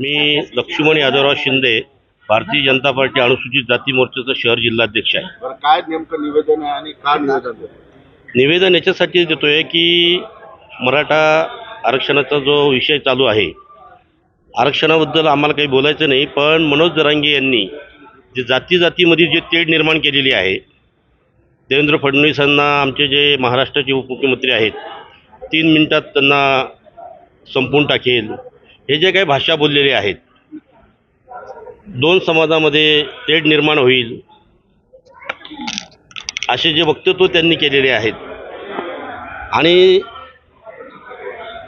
मी Laxman Yadavrao Shinde Bharatiya Janata party अनुसूचित जाती मोर्चाचा शहर जिल्हाध्यक्ष आहे. बरं काय नेमकं निवेदन आहे आणि का निवेदन देतो निवेदन याच्यासाठी देतोय की मराठा आरक्षणाचा जो विषय चालू आहे आरक्षणाबद्दल आम्हाला काही बोलायचं नाही पण मनोज जरांगे यांनी जे जाती जातीमध्ये जे तेढ निर्माण केलेली आहे देवेंद्र फडणवीसांना आमचे जे महाराष्ट्राचे उपमुख्यमंत्री आहेत तीन मिनिटात त्यांना संपून टाकेल. हे जे काही भाषा बोललेले आहेत दोन समाजामध्ये तेढ निर्माण होईल असे जे वक्तव्य त्यांनी केलेले आहेत. आणि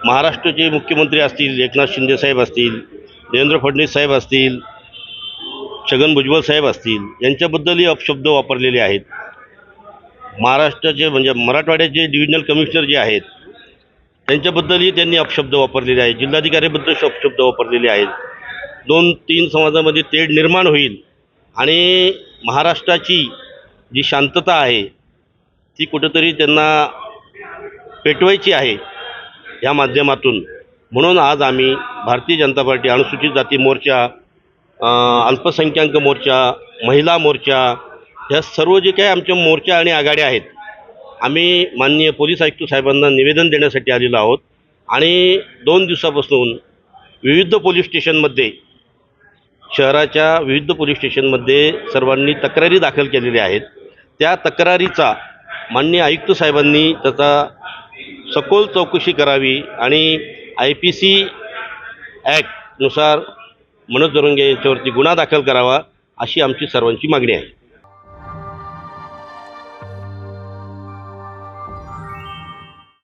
महाराष्ट्राचे मुख्यमंत्री असतील एकनाथ शिंदे साहेब असतील देवेंद्र फडणवीस साहेब असतील छगन भुजबळ साहेब असतील यांच्याबद्दलही अपशब्द वापरलेले आहेत. महाराष्ट्राचे म्हणजे मराठवाड्याचे डिव्हिजनल कमिशनर जे आहेत त्यांच्याबद्दलही त्यांनी अपशब्द वापरलेले आहेत. जिल्हाधिकाऱ्याबद्दल अपशब्द वापरलेले आहेत. दोन तीन समाजामध्ये तेढ निर्माण होईल आणि महाराष्ट्राची जी शांतता आहे ती कुठंतरी त्यांना पेटवायची आहे या माध्यमातून. म्हणून आज आम्ही भारतीय जनता पार्टी अनुसूचित जाती मोर्चा अल्पसंख्याक मोर्चा महिला मोर्चा ह्या सर्व जे काही आमच्या मोर्चा आणि आघाड्या आहेत आम्ही माननीय पोलीस आयुक्त साहेबांना निवेदन देण्यासाठी आलेलो आहोत. आणि दोन दिवसापासून विविध पोलीस स्टेशनमध्ये शहराच्या विविध पोलीस स्टेशनमध्ये सर्वांनी तक्रारी दाखल केलेल्या आहेत. त्या तक्रारीचा माननीय आयुक्त साहेबांनी त्याचा सखोल चौकशी करावी आणि आय पी सी ॲक्टनुसार मनोज दरोंगे यांच्यावरती गुन्हा दाखल करावा अशी आमची सर्वांची मागणी आहे.